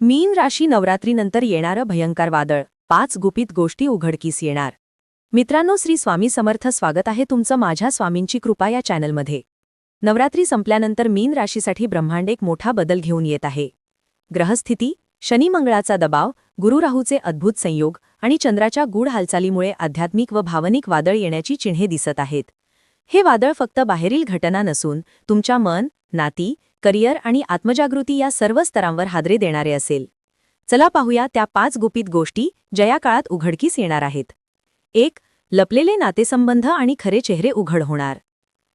मीन राशी नवरात्रीनंतर येणारं भयंकर वादळ. पाच गुपित गोष्टी उघडकीस येणार. मित्रांनो श्री स्वामी समर्थ स्वागत आहे तुमचं माझ्या स्वामींची कृपा या चॅनलमध्ये. नवरात्री संपल्यानंतर मीन राशीसाठी ब्रह्मांड एक मोठा बदल घेऊन येत आहे. ग्रहस्थिती शनिमंगळाचा दबाव गुरुराहूचे अद्भुत संयोग आणि चंद्राच्या गूढ हालचालीमुळे आध्यात्मिक व भावनिक वादळ येण्याची चिन्हे दिसत आहेत. हे वादळ फक्त बाहेरील घटना नसून तुमच्या मन नाती करिअर आणि आत्मजागृती या सर्व स्तरांवर हादरे देणारे असेल. चला पाहूया त्या पाच गुपित गोष्टी ज्या या काळात उघडकीस येणार आहेत. एक लपलेले नातेसंबंध आणि खरे चेहरे उघड होणार.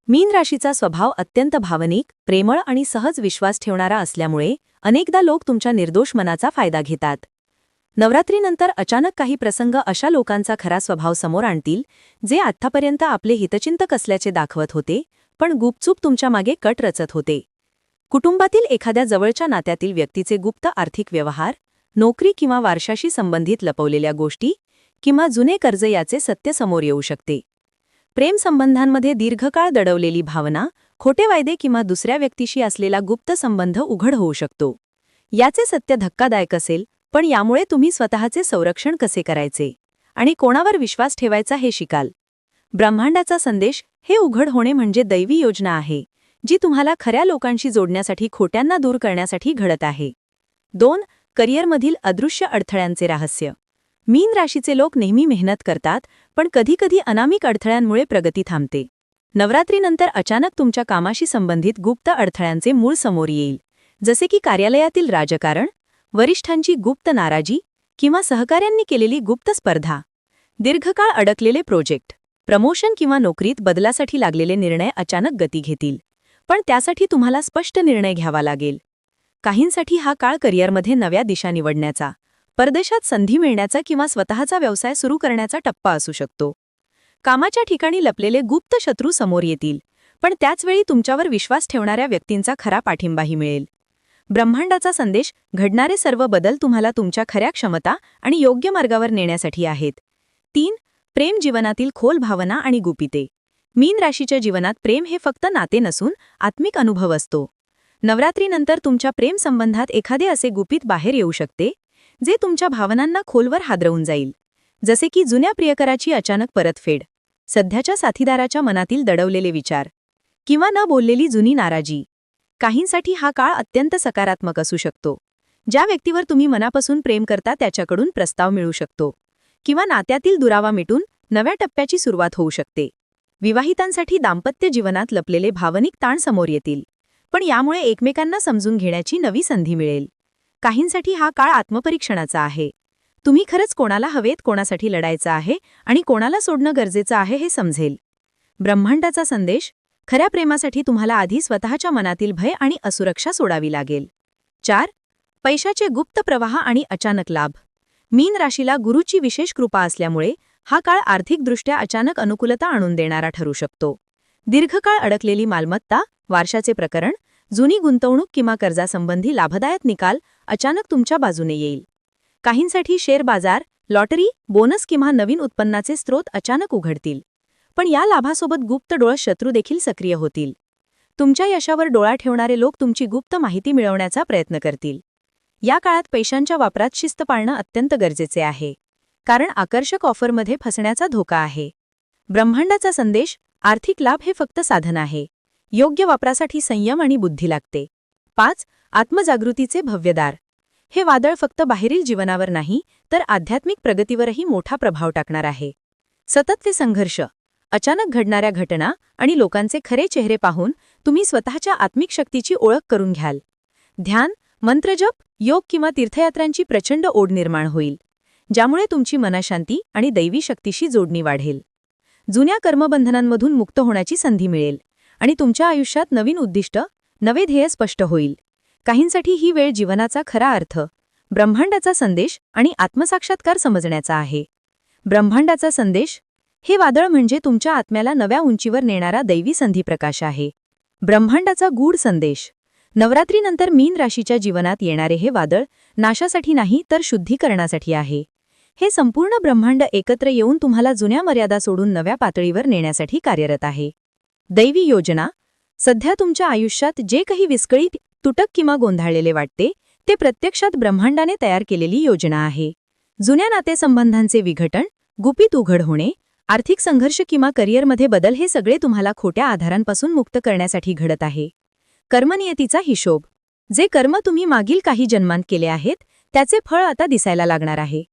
मीन राशीचा स्वभाव अत्यंत भावनिक प्रेमळ आणि सहज विश्वास ठेवणारा असल्यामुळे अनेकदा लोक तुमच्या निर्दोष मनाचा फायदा घेतात. नवरात्रीनंतर अचानक काही प्रसंग अशा लोकांचा खरा स्वभाव समोर आणतील जे आत्तापर्यंत आपले हितचिंतक असल्याचे दाखवत होते पण गुपचूप तुमच्या मागे कट रचत होते. कुटुंबातील एखाद्या जवळच्या नात्यातील व्यक्तीचे गुप्त आर्थिक व्यवहार नोकरी किंवा वारशाशी संबंधित लपवलेल्या गोष्टी किंवा जुने कर्ज याचे सत्य समोर येऊ शकते. प्रेमसंबंधांमध्ये दीर्घकाळ दडवलेली भावना खोटे वायदे किंवा दुसऱ्या व्यक्तीशी असलेला गुप्त संबंध उघड होऊ शकतो. याचे सत्य धक्कादायक असेल पण यामुळे तुम्ही स्वतःचे संरक्षण कसे करायचे? आणि कोणावर विश्वास ठेवायचा हे शिकाल. ब्रह्मांडाचा संदेश हे उघड होणे म्हणजे दैवी योजना आहे. जी तुम्हाला खऱ्या लोकांशी जोडण्यासाठी खोट्यांना दूर करण्यासाठी घडत आहे. दोन करिअरमधील अदृश्य अडथळ्यांचे रहस्य. मीन राशीचे लोक नेहमी मेहनत करतात पण कधीकधी अनामिक अडथळ्यांमुळे प्रगती थांबते. नवरात्रीनंतर अचानक तुमच्या कामाशी संबंधित गुप्त अडथळ्यांचे मूळ समोर येईल. जसे की कार्यालयातील राजकारण वरिष्ठांची गुप्त नाराजी किंवा सहकाऱ्यांनी केलेली गुप्त स्पर्धा. दीर्घकाळ अडकलेले प्रोजेक्ट प्रमोशन किंवा नोकरीत बदलासाठी लागलेले निर्णय अचानक गती घेतील. पण त्यासाठी तुम्हाला स्पष्ट निर्णय घ्यावा लागेल. काहींसाठी हा काळ करिअरमध्ये नव्या दिशा निवडण्याचा परदेशात संधी मिळण्याचा किंवा स्वतःचा व्यवसाय सुरू करण्याचा टप्पा असू शकतो. कामाच्या ठिकाणी लपलेले गुप्त शत्रू समोर येतील पण त्याचवेळी तुमच्यावर विश्वास ठेवणाऱ्या व्यक्तींचा खरा पाठिंबाही मिळेल. ब्रह्मांडाचा संदेश घडणारे सर्व बदल तुम्हाला तुमच्या खऱ्या क्षमता आणि योग्य मार्गावर नेण्यासाठी आहेत. तीन प्रेम जीवनातील खोल भावना आणि गुपिते. मीन राशीच्या जीवनात प्रेम हे फक्त नाते नसून आत्मिक अनुभव असतो. नवरात्रीनंतर तुमच्या प्रेम संबंधात एखादे असे गुपित बाहेर येऊ शकते जे तुमच्या भावनांना खोलवर हादरवून जाईल. जसे की जुन्या प्रियकराची अचानक परतफेड सध्याच्या साथीदाराच्या मनातील दडवलेले विचार किंवा न बोललेली जुनी नाराजी. काहींसाठी हा काळ अत्यंत सकारात्मक असू शकतो. ज्या व्यक्तीवर तुम्ही मनापासून प्रेम करता त्याच्याकडून प्रस्ताव मिळू शकतो किंवा नात्यातील दुरावा मिटून नव्या टप्प्याची सुरुवात होऊ शकते. विवाहितांसाठी दाम्पत्य जीवनात लपलेले भावनिक ताण समोर येतील. पण यामुळे एकमेकांना समजून घेण्याची नवी संधी मिळेल. काहींसाठी हा काळ आत्मपरीक्षणाचा आहे. तुम्ही खरंच कोणाला हवेत कोणासाठी लढायचं आहे आणि कोणाला सोडणं गरजेचं आहे हे समजेल. ब्रह्मांडाचा संदेश खऱ्या प्रेमासाठी तुम्हाला आधी स्वतःच्या मनातील भय आणि असुरक्षा सोडावी लागेल. चार पैशाचे गुप्त प्रवाह आणि अचानक लाभ. मीन राशीला गुरुची विशेष कृपा असल्यामुळे हा काळ आर्थिकदृष्ट्या अचानक अनुकूलता आणून देणारा ठरू शकतो. दीर्घकाळ अडकलेली मालमत्ता वारशाचे प्रकरण जुनी गुंतवणूक किंवा कर्जासंबंधी लाभदायक निकाल अचानक तुमच्या बाजूने येईल. काहींसाठी शेअर बाजार लॉटरी बोनस किंवा नवीन उत्पन्नाचे स्रोत अचानक उघडतील. पण या लाभासोबत गुप्त डोळ शत्रू देखील सक्रिय होतील. तुमच्या यशावर डोळा ठेवणारे लोक तुमची गुप्त माहिती मिळवण्याचा प्रयत्न करतील. या काळात पैशांच्या वापरात शिस्त पाळणं अत्यंत गरजेचे आहे. कारण आकर्षक ऑफरमध्ये फसण्याचा धोका आहे. ब्रह्मांडाचा संदेश आर्थिक लाभ हे फक्त साधन आहे. योग्य वापरासाठी संयम आणि बुद्धी लागते. पाच आत्मजागृतीचे भव्यदार. हे वादळ फक्त बाहेरील जीवनावर नाही तर आध्यात्मिक प्रगतीवरही मोठा प्रभाव टाकणार आहे. सततचे संघर्ष. अचानक घडणाऱ्या घटना आणि लोकांचे खरे चेहरे पाहून तुम्ही स्वतःच्या आत्मिक शक्तीची ओळख करून घ्याल. ध्यान मंत्रजप योग किंवा तीर्थयात्रांची प्रचंड ओढ निर्माण होईल. ज्यामुळे तुमची मनशांती आणि दैवी शक्तीशी जोडणी वाढेल. जुन्या कर्मबंधनांमधून मुक्त होण्याची संधी मिळेल आणि तुमच्या आयुष्यात नवीन उद्दिष्ट नवे ध्येय स्पष्ट होईल. काहींसाठी ही वेळ जीवनाचा खरा अर्थ ब्रह्मांडाचा संदेश आणि आत्मसाक्षात्कार समजण्याचा आहे. ब्रह्मांडाचा संदेश हे वादळ म्हणजे तुमच्या आत्म्याला नव्या उंचीवर नेणारा दैवी संधीप्रकाश आहे. ब्रह्मांडाचा गूढ संदेश नवरात्रीनंतर मीन राशीच्या जीवनात येणारे हे वादळ नाशासाठी नाही तर शुद्धीकरणासाठी आहे. हे संपूर्ण ब्रह्मांड एकत्र येऊन तुम्हाला जुन्या मर्यादा सोडून नव्या पातळीवर नेण्यासाठी कार्यरत आहे. दैवी योजना सध्या तुमच्या आयुष्यात जे काही विस्कळीत तुटक किंवा गोंधळलेले वाटते ते प्रत्यक्षात ब्रह्मांडाने तयार केलेली योजना आहे. जुन्या नातेसंबंधांचे विघटन गुपित उघड होणे आर्थिक संघर्ष किंवा करिअरमध्ये बदल हे सगळे तुम्हाला खोट्या आधारांपासून मुक्त करण्यासाठी घडत आहे. कर्मनियतीचा हिशोब जे कर्म तुम्ही मागील काही जन्मांत केले आहेत त्याचे फळ आता दिसायला लागणार आहे.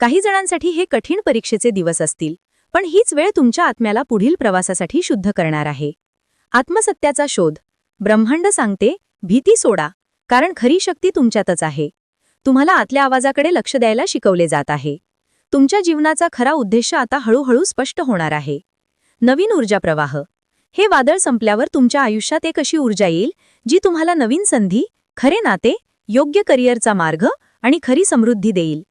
काही जणांसाठी हे कठीण परीक्षेचे दिवस असतील पण हीच वेळ तुमच्या आत्म्याला पुढील प्रवासासाठी शुद्ध करणार आहे. आत्मसत्याचा शोध. ब्रह्मांड सांगते भीती सोडा कारण खरी शक्ती तुमच्यातच आहे. तुम्हाला आतल्या आवाजाकडे लक्ष द्यायला शिकवले जात आहे. तुमच्या जीवनाचा खरा उद्देश आता हळूहळू स्पष्ट होणार आहे. नवीन ऊर्जा प्रवाह. हे वादळ संपल्यावर तुमच्या आयुष्यात एक अशी ऊर्जा येईल जी तुम्हाला नवीन संधी खरे नाते योग्य करिअरचा मार्ग आणि खरी समृद्धी देईल.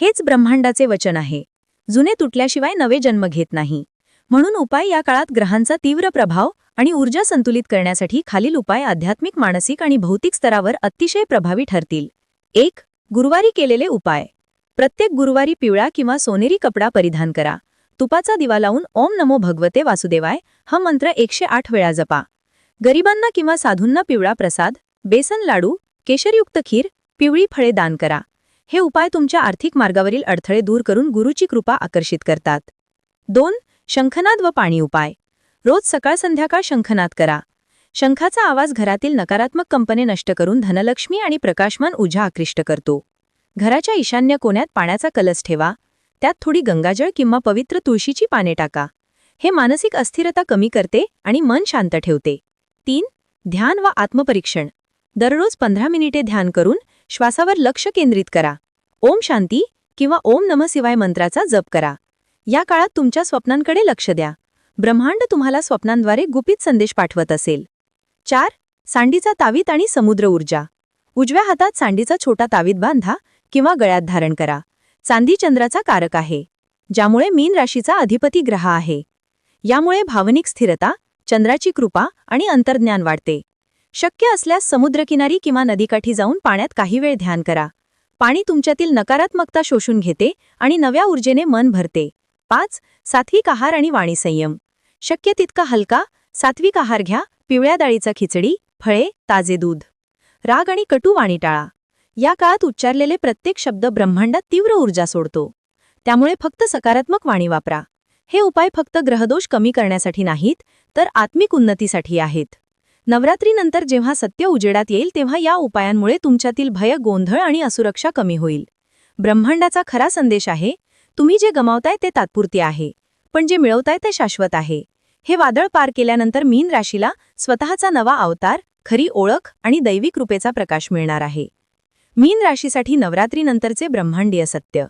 हेच ब्रह्मांडाचे वचन आहे. जुने तुटल्याशिवाय नवे जन्म घेत नाही. म्हणून उपाय या काळात ग्रहांचा तीव्र प्रभाव आणि ऊर्जा संतुलित करण्यासाठी खालील उपाय आध्यात्मिक मानसिक आणि भौतिक स्तरावर अतिशय प्रभावी ठरतील. एक गुरुवारी केलेले उपाय. प्रत्येक गुरुवारी पिवळा किंवा सोनेरी कपडा परिधान करा. तुपाचा दिवा लावून ओम नमो भगवते वासुदेवाय हा मंत्र एकशे आठ वेळा जपा. गरिबांना किंवा साधूंना पिवळा प्रसाद बेसन लाडू केशरयुक्त खीर पिवळी फळे दान करा. हे उपाय तुमच्या आर्थिक मार्गावरील अडथळे दूर करून गुरुची कृपा आकर्षित करतात. दोन शंखनाद व पाणी उपाय. रोज सकाळ संध्याकाळ शंखनाद करा. शंखाचा आवाज घरातील नकारात्मक कंपने नष्ट करून धनलक्ष्मी आणि प्रकाशमान ऊर्जा आकृष्ट करतो. घराच्या ईशान्य कोण्यात पाण्याचा कलस ठेवा. त्यात थोडी गंगाजळ किंवा पवित्र तुळशीची पाने टाका. हे मानसिक अस्थिरता कमी करते आणि मन शांत ठेवते. तीन ध्यान व आत्मपरीक्षण. दररोज पंधरा मिनिटे ध्यान करून श्वासावर लक्ष केंद्रित करा. ओम शांती किंवा ओम नम शिवाय मंत्राचा जप करा. या काळात तुमच्या स्वप्नांकडे लक्ष द्या. ब्रह्मांड तुम्हाला स्वप्नांद्वारे गुपित संदेश पाठवत असेल. चार सांडीचा तावीत आणि समुद्र ऊर्जा. उजव्या हातात सांडीचा छोटा तावीत बांधा किंवा गळ्यात धारण करा. चांदी चंद्राचा कारक आहे. ज्यामुळे मीन राशीचा अधिपती ग्रह आहे. यामुळे भावनिक स्थिरता चंद्राची कृपा आणि अंतर्ज्ञान वाढते. शक्य असल्यास समुद्रकिनारी किंवा नदीकाठी जाऊन पाण्यात काही वेळ ध्यान करा. पाणी तुमच्यातील नकारात्मकता शोषून घेते आणि नव्या ऊर्जेने मन भरते. पाच सात्विक आहार आणि वाणी संयम. शक्य तितका हलका सात्विक आहार घ्या पिवळ्या डाळीचा खिचडी फळे ताजे दूध. राग आणि कटू वाणी टाळा. या काळात उच्चारलेले प्रत्येक शब्द ब्रह्मांडात तीव्र ऊर्जा सोडतो. त्यामुळे फक्त सकारात्मक वाणी वापरा. हे उपाय फक्त ग्रहदोष कमी करण्यासाठी नाहीत तर आत्मिक उन्नतीसाठी आहेत. नवरात्रीनंतर जेव्हा सत्य उजेडात येईल तेव्हा या उपायांमुळे तुमच्यातील भय गोंधळ आणि असुरक्षा कमी होईल. ब्रह्मांडाचा खरा संदेश आहे तुम्ही जे गमावताय ते तात्पुरते आहे पण जे मिळवताय ते शाश्वत आहे. हे वादळ पार केल्यानंतर मीन राशीला स्वतःचा नवा अवतार खरी ओळख आणि दैविक रूपेचा प्रकाश मिळणार आहे. मीन राशीसाठी नवरात्रीनंतरचे ब्रह्मांडीय सत्य.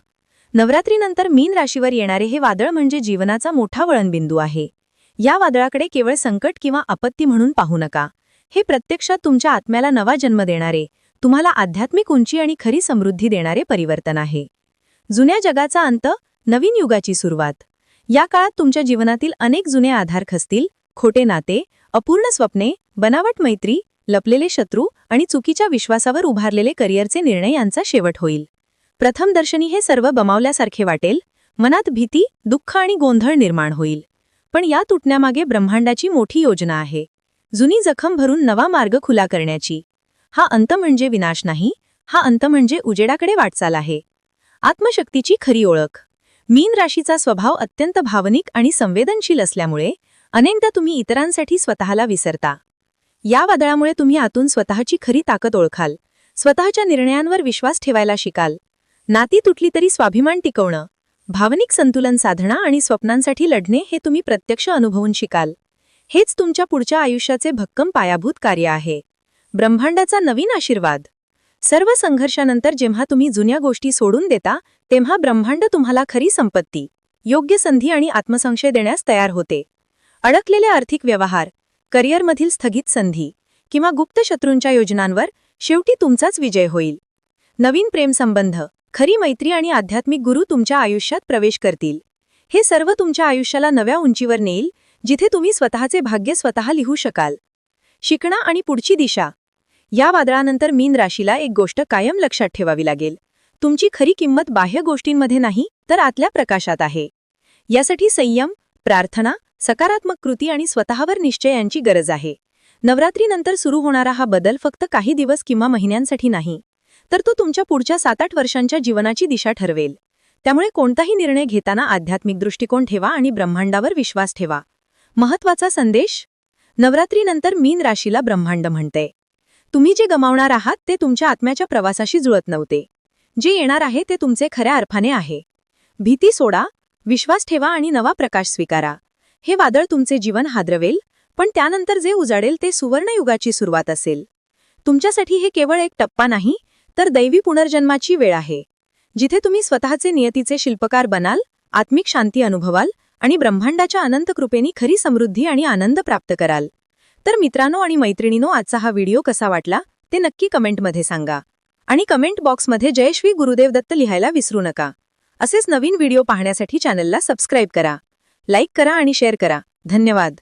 नवरात्रीनंतर मीन राशीवर येणारे हे वादळ म्हणजे जीवनाचा मोठा वळणबिंदू आहे. या वादळाकडे केवळ संकट किंवा आपत्ती म्हणून पाहू नका. हे प्रत्यक्षात तुमच्या आत्म्याला नवा जन्म देणारे तुम्हाला आध्यात्मिक उंची आणि खरी समृद्धी देणारे परिवर्तन आहे. जुन्या जगाचा अंत नवीन युगाची सुरुवात. या काळात तुमच्या जीवनातील अनेक जुने आधार खसतील खोटे नाते अपूर्ण स्वप्ने बनावट मैत्री लपलेले शत्रू आणि चुकीच्या विश्वासावर उभारलेले करिअरचे निर्णय यांचा शेवट होईल. प्रथमदर्शनी हे सर्व गमावल्यासारखे वाटेल मनात भीती दुःख आणि गोंधळ निर्माण होईल. पण या तुटण्यामागे ब्रह्मांडाची मोठी योजना आहे. जुनी जखम भरून नवा मार्ग खुला करण्याची. हा अंत म्हणजे विनाश नाही हा अंत म्हणजे उजेडाकडे वाटचाल आहे. आत्मशक्तीची खरी ओळख. मीन राशीचा स्वभाव अत्यंत भावनिक आणि संवेदनशील असल्यामुळे अनेकदा तुम्ही इतरांसाठी स्वतःला विसरता. या वादळामुळे तुम्ही आतून स्वतःची खरी ताकद ओळखाल. स्वतःच्या निर्णयांवर विश्वास ठेवायला शिकाल. नाती तुटली तरी स्वाभिमान टिकवणं. भावनिक संतुलन साधणा आणि स्वप्नांसाठी लढणे हे तुम्ही प्रत्यक्ष अनुभवून शिकाल. हेच तुमच्या पुढच्या आयुष्याचे भक्कम पायाभूत कार्य आहे. ब्रह्मांडाचा नवीन आशीर्वाद. सर्व संघर्षानंतर जेव्हा तुम्ही जुन्या गोष्टी सोडून देता तेव्हा ब्रह्मांड तुम्हाला खरी संपत्ती योग्य संधी आणि आत्मसंशय देण्यास तयार होते. अडकलेले आर्थिक व्यवहार करिअरमधील स्थगित संधी किंवा गुप्त शत्रूंच्या योजनांवर शेवटी तुमचाच विजय होईल. नवीन प्रेमसंबंध खरी मैत्री आणि आध्यात्मिक गुरु तुमच्या आयुष्यात प्रवेश करतील. हे सर्व तुमच्या आयुष्याला नव्या उंचीवर नेईल जिथे तुम्ही स्वतःचे भाग्य स्वतः लिहू शकाल. शिकणं आणि पुढची दिशा. या वादळानंतर मीन राशीला एक गोष्ट कायम लक्षात ठेवावी लागेल. तुमची खरी किंमत बाह्य गोष्टींमध्ये नाही तर आतल्या प्रकाशात आहे. यासाठी संयम प्रार्थना सकारात्मक कृती आणि स्वतःवर निश्चय यांची गरज आहे. नवरात्रीनंतर सुरू होणारा हा बदल फक्त काही दिवस किंवा महिन्यांसाठी नाही. तर तो तुमच्या पुढच्या सात आठ वर्षांच्या जीवनाची दिशा ठरवेल. त्यामुळे कोणताही निर्णय घेताना आध्यात्मिक दृष्टिकोन ठेवा आणि ब्रह्मांडावर विश्वास ठेवा. महत्त्वाचा संदेश? नवरात्रीनंतर मीन राशीला ब्रह्मांड म्हणते. तुम्ही जे गमावणार आहात ते तुमच्या आत्म्याच्या प्रवासाशी जुळत नव्हते. जे येणार आहे ते तुमचे खऱ्या अर्थाने आहे. भीती सोडा विश्वास ठेवा आणि नवा प्रकाश स्वीकारा. हे वादळ तुमचे जीवन हादरवेल पण त्यानंतर जे उजाडेल ते सुवर्णयुगाची सुरुवात असेल. तुमच्यासाठी हे केवळ एक टप्पा नाही तर दैवी पुनर्जन्माची वेळ आहे. जिथे तुम्ही स्वतःचे नियतीचे शिल्पकार बनाल आत्मिक शांती अनुभवाल आणि ब्रह्मांडाच्या अनंत कृपेनी खरी समृद्धी आणि आनंद प्राप्त कराल. तर मित्रांनो आणि मैत्रिणींनो आजचा हा व्हिडिओ कसा वाटला ते नक्की कमेंटमध्ये सांगा. आणि कमेंट बॉक्समध्ये जय श्री गुरुदेव दत्त लिहायला विसरू नका. असेच नवीन व्हिडिओ पाहण्यासाठी चॅनलला सबस्क्राईब करा. लाईक करा आणि शेअर करा. धन्यवाद.